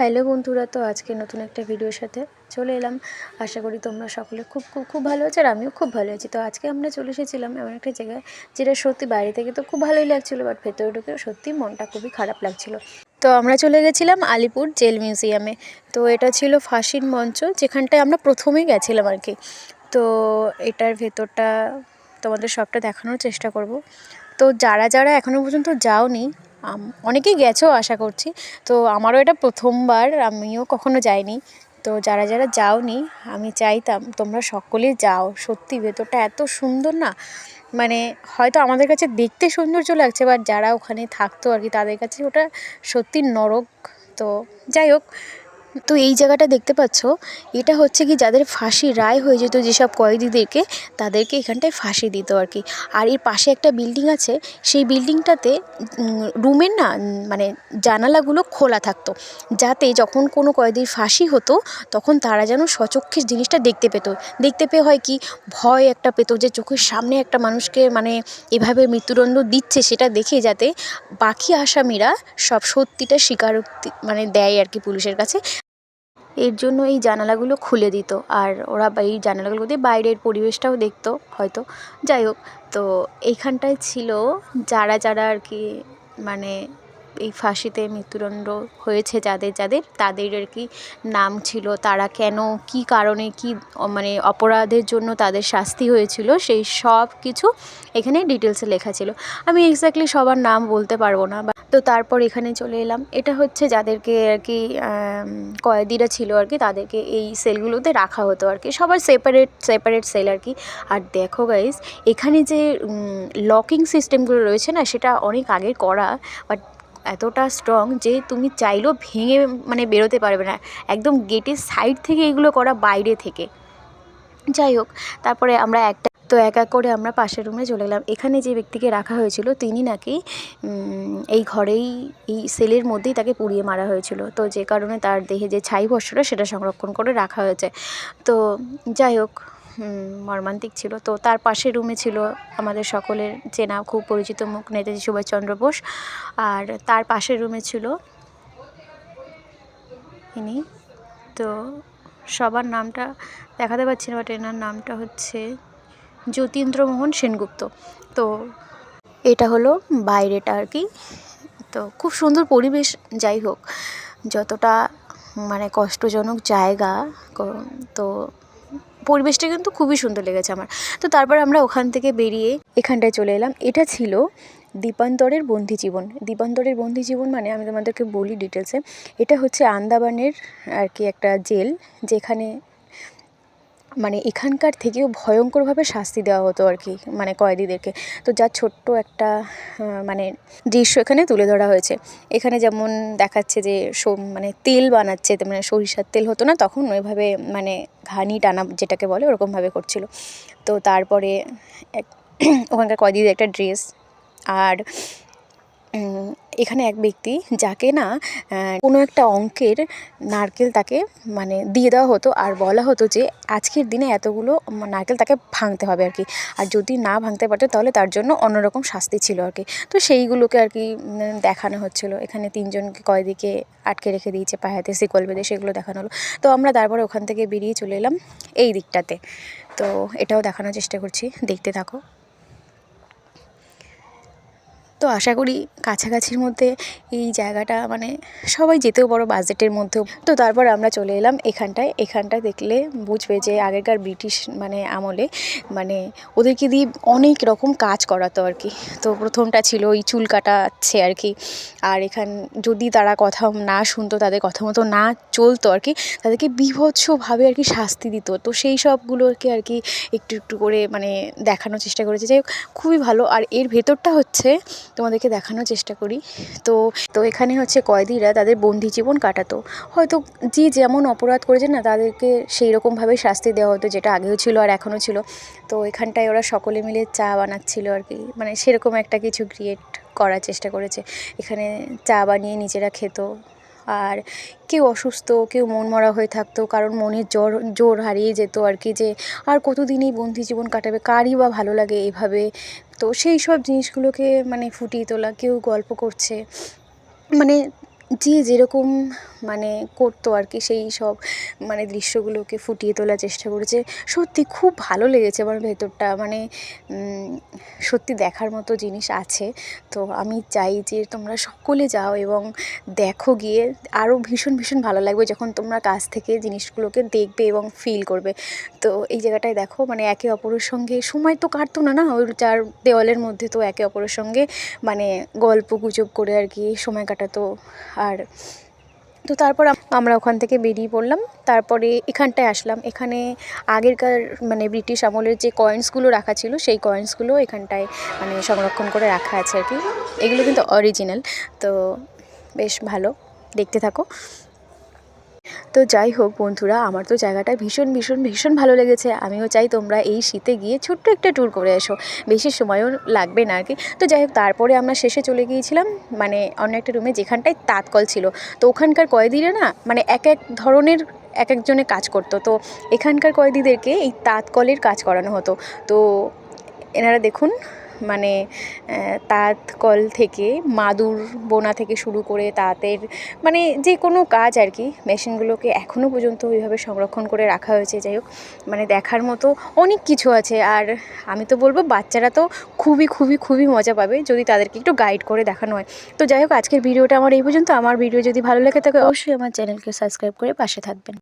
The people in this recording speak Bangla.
হ্যালো বন্ধুরা, তো আজকে নতুন একটা ভিডিওর সাথে চলে এলাম। আশা করি তোমরা সকলে খুব খুব খুব ভালো আছো আর আমিও খুব ভালো আছি। তো আজকে আমরা চলে এসেছিলাম এমন একটা জায়গায় যেটা সত্যি বাইরে থেকে তো খুব ভালোই লাগছিল বাট ভেতরে ঢুকে সত্যি মনটা খুবই খারাপ লাগছিল। তো আমরা চলে গেছিলাম আলিপুর জেল মিউজিয়ামে। তো এটা ছিল ফাঁসির মঞ্চ, যেখানটায় আমরা প্রথমেই গেছিলাম আর কি। তো এটার ভেতরটা তোমাদের সবটা দেখানোর চেষ্টা করব। তো যারা যারা এখনও পর্যন্ত যাওনি অনেকেই গেছো আশা করছি। তো আমারও এটা প্রথমবার, আমিও কখনো যাইনি। তো যারা যারা যাওনি, আমি চাইতাম তোমরা সকলে যাও। সত্যি ভেতরটা এত সুন্দর না? মানে হয়তো আমাদের কাছে দেখতে সৌন্দর্য লাগছে বাট যারা ওখানে থাকতো আর কি, তাদের কাছে ওটা সত্যি নরক। তো যাই হোক তো এই জায়গাটা দেখতে পাচ্ছ, এটা হচ্ছে কি যাদের ফাঁসি রায় হয়ে যেত যেসব কয়েদিদেরকে, তাদেরকে এখানটায় ফাঁসি দিত আর কি। আর এর পাশে একটা বিল্ডিং আছে, সেই বিল্ডিংটাতে রুমের না মানে জানালাগুলো খোলা থাকতো। যাতে যখন কোনো কয়েদির ফাঁসি হতো, তখন তারা যেন সচক্ষে জিনিসটা দেখতে পেত। দেখতে পেয়ে হয় কি, ভয় একটা পেতো যে চোখের সামনে একটা মানুষকে মানে এভাবে মৃত্যুদণ্ড দিচ্ছে সেটা দেখে যাতে বাকি আসামিরা সব সত্যিটা স্বীকারোক্তি মানে দেয় আর কি পুলিশের কাছে। এর জন্য এই জানালাগুলো খুলে দিত। আর ওরা এই জানালাগুলো দিয়ে বাইরের পরিবেশটাও দেখতো হয়তো। যাই হোক, তো এইখানটায় ছিল যারা যারা আর কি মানে এই ফাঁসিতে মৃত্যুদণ্ড হয়েছে যাদের যাদের, তাদের আর কি নাম ছিল, তারা কেন, কি কারণে, কি মানে অপরাধের জন্য তাদের শাস্তি হয়েছিল, সেই সব কিছু এখানে ডিটেলসে লেখা ছিল। আমি এক্স্যাক্টলি সবার নাম বলতে পারব না তো তারপর এখানে চলে এলাম। এটা হচ্ছে যাদেরকে আর কি কয়েদিরা ছিল আর কি, তাদেরকে এই সেলগুলোতে রাখা হতো আর কি। সবার সেপারেট সেপারেট সেল আর কি। আর দেখো গাইজ এখানে যে লকিং সিস্টেমগুলো রয়েছে না, সেটা অনেক আগের করা বাট এতটা স্ট্রং যে তুমি চাইলেও ভেঙে মানে বেরোতে পারবে না। একদম গেটের সাইড থেকে এগুলো করা বাইরে থেকে। যাই হোক, তারপরে আমরা একটা, তো এক এক করে আমরা পাশের রুমে চলে গেলাম এখানে যে ব্যক্তিকে রাখা হয়েছিল, তিনি নাকি এই ঘরেই, এই সেলের মধ্যেই তাকে পুড়িয়ে মারা হয়েছিল। তো যে কারণে তার দেহে যে ছাই ভস্যটা সেটা সংরক্ষণ করে রাখা হয়েছে। তো যাই হোক মর্মান্তিক ছিল। তো তার পাশের রুমে ছিল আমাদের সকলের চেনা, খুব পরিচিত মুখ, নেতাজি সুভাষচন্দ্র বোস। আর তার পাশের রুমে ছিল ইনি। তো সবার নামটা দেখাতে পারছি না বাট এনার নামটা হচ্ছে যতীন্দ্রমোহন সেনগুপ্ত। তো এটা হলো বাইরেটা আর কি। তো খুব সুন্দর পরিবেশ, যাই হোক, যতটা মানে কষ্টজনক জায়গা তো পরিবেশটা কিন্তু খুবই সুন্দর লেগেছে আমার। তো তারপর আমরা ওখান থেকে বেরিয়ে এখানটায় চলে এলাম। এটা ছিল দীপান্তরের বন্দি জীবন। দীপান্তরের বন্দি জীবন মানে আমি তোমাদেরকে বলি ডিটেলসে এটা হচ্ছে আন্দামানের আর কি একটা জেল যেখানে মানে এখানকার থেকেও ভয়ঙ্করভাবে শাস্তি দেওয়া হতো আর কি মানে কয়েদিদেরকে। তো যার ছোট্ট একটা মানে দৃশ্য এখানে তুলে ধরা হয়েছে। এখানে যেমন দেখাচ্ছে যে মানে তেল বানাচ্ছে মানে সরিষার তেল হতো না, তখন ওইভাবে মানে ঘানি টানা যেটাকে বলে ওরকমভাবে করছিল। তো তারপরে এক, ওখানকার কয়েদিদের একটা ড্রেস, আর এখানে এক ব্যক্তি যাকে না কোনো একটা অঙ্কের নারকেল তাকে মানে দিয়ে দেওয়া হতো আর বলা হতো যে আজকের দিনে এতগুলো নারকেল তাকে ভাঙতে হবে আর কি। আর যদি না ভাঙতে পারতো তাহলে তার জন্য অন্যরকম শাস্তি ছিল আর কি। তো সেইগুলোকে আর কি দেখানো হচ্ছিল। এখানে তিনজনকে কয়েদিকে আটকে রেখে দিয়েছে পায়ে হাতে শিকল বেঁধে সেগুলো দেখানো হলো। তো আমরা তারপরে ওখান থেকে বেরিয়ে চলে এলাম এই দিকটাতে। তো এটাও দেখানোর চেষ্টা করছি। দেখতে থাকো। তো আশা করি কাছাকাছির মধ্যে এই জায়গাটা মানে সবাই যেতেও পারো বাজেটের মধ্যেও। তো তারপর আমরা চলে এলাম এখানটায়। এখানটায় দেখলে বুঝবে যে আগেকার ব্রিটিশ মানে আমলে মানে ওদেরকে দিয়ে অনেক রকম কাজ করাতো আর কি। তো প্রথমটা ছিল ওই চুল কাটাচ্ছে আর কি। আর এখান যদি তারা কথা না শুনতো, তাদের কথা মতো না চলতো আর কি, তাদেরকে বীভৎসভাবে আর কি শাস্তি দিত। তো সেই সবগুলোকে আর কি একটু একটু করে মানে দেখানোর চেষ্টা করেছে। যাই হোক, খুবই ভালো। আর এর ভেতরটা হচ্ছে তোমাদেরকে দেখানোর চেষ্টা করি। তো তো এখানে হচ্ছে কয়েদিরা তাদের বন্দি জীবন কাটাতো। হয়তো যে যেমন অপরাধ করেছে না, তাদেরকে সেই রকমভাবে শাস্তি দেওয়া হতো যেটা আগেও ছিল আর এখনও ছিল। তো এখানটায় ওরা সকলে মিলে চা বানাচ্ছিল আর কি। মানে সেরকম একটা কিছু ক্রিয়েট করার চেষ্টা করেছে। এখানে চা বানিয়ে নিজেরা খেত। আর কেউ অসুস্থ, কেউ মনমরা হয়ে থাকতো, কারণ মনের জ্বর জোর হারিয়ে যেত আর কি যে, আর কতদিন এই বন্দি জীবন কাটাবে? কারই বা ভালো লাগে এইভাবে তো সেই সব জিনিসগুলোকে মানে ফুটিয়ে তোলা কেউ গল্প করছে। মানে যে যেরকম মানে করতো আর কি, সেই সব মানে দৃশ্যগুলোকে ফুটিয়ে তোলার চেষ্টা করেছে। সত্যি খুব ভালো লেগেছে আমার ভেতরটা। মানে সত্যি দেখার মতো জিনিস আছে। তো আমি চাই যে তোমরা সকলে যাও এবং দেখো গিয়ে আরও ভীষণ ভীষণ ভালো লাগবে যখন তোমরা কাছ থেকে জিনিসগুলোকে দেখবে এবং ফিল করবে। তো এই জায়গাটায় দেখো মানে একে অপরের সঙ্গে সময় তো কাটতো না না? ওই চার দেওয়ালের মধ্যে তো একে অপরের সঙ্গে মানে গল্প গুজব করে আর কি সময় কাটাতো। আর তো তারপর আমরা ওখান থেকে বেরিয়ে পড়লাম। তারপরে এখানটায় আসলাম। এখানে আগেরকার মানে ব্রিটিশ আমলের যে কয়েন্সগুলো রাখা ছিল, সেই কয়েন্সগুলো এখানটায় মানে সংরক্ষণ করে রাখা আছে আর কি। এগুলো কিন্তু অরিজিনাল তো বেশ ভালো। দেখতে থাকো। তো যাই হোক বন্ধুরা, আমার তো জায়গাটা ভীষণ ভীষণ ভীষণ ভালো লেগেছে। আমিও চাই তোমরা এই শীতে গিয়ে ছোট্ট একটা ট্যুর করে এসো। বেশি সময়ও লাগবে না আর কি তো যাই হোক, তারপরে আমরা শেষে চলে গিয়েছিলাম মানে অন্য একটা রুমে যেখানটায় তাঁতকল ছিল। তো ওখানকার কয়েদিরা না মানে এক এক ধরনের এক একজনে কাজ করতো। তো এখানকার কয়েদিদেরকে এই তাঁতকলের কাজ করানো হতো। তো এনারা দেখুন মানে তাঁত কল থেকে, মাদুর বোনা থেকে শুরু করে তাঁতের মানে যে কোনো কাজ আর কি, মেশিনগুলোকে এখনও পর্যন্ত ওইভাবে সংরক্ষণ করে রাখা হয়েছে। যাই হোক মানে দেখার মতো অনেক কিছু আছে। আর আমি তো বলব, বাচ্চারা তো খুবই খুবই খুবই মজা পাবে যদি তাদেরকে একটু গাইড করে দেখানো হয়। তো যাই হোক, আজকের ভিডিওটা আমার এই পর্যন্ত। আমার ভিডিও যদি ভালো লাগে থাকে, অবশ্যই আমার চ্যানেলকে সাবস্ক্রাইব করে পাশে থাকবেন।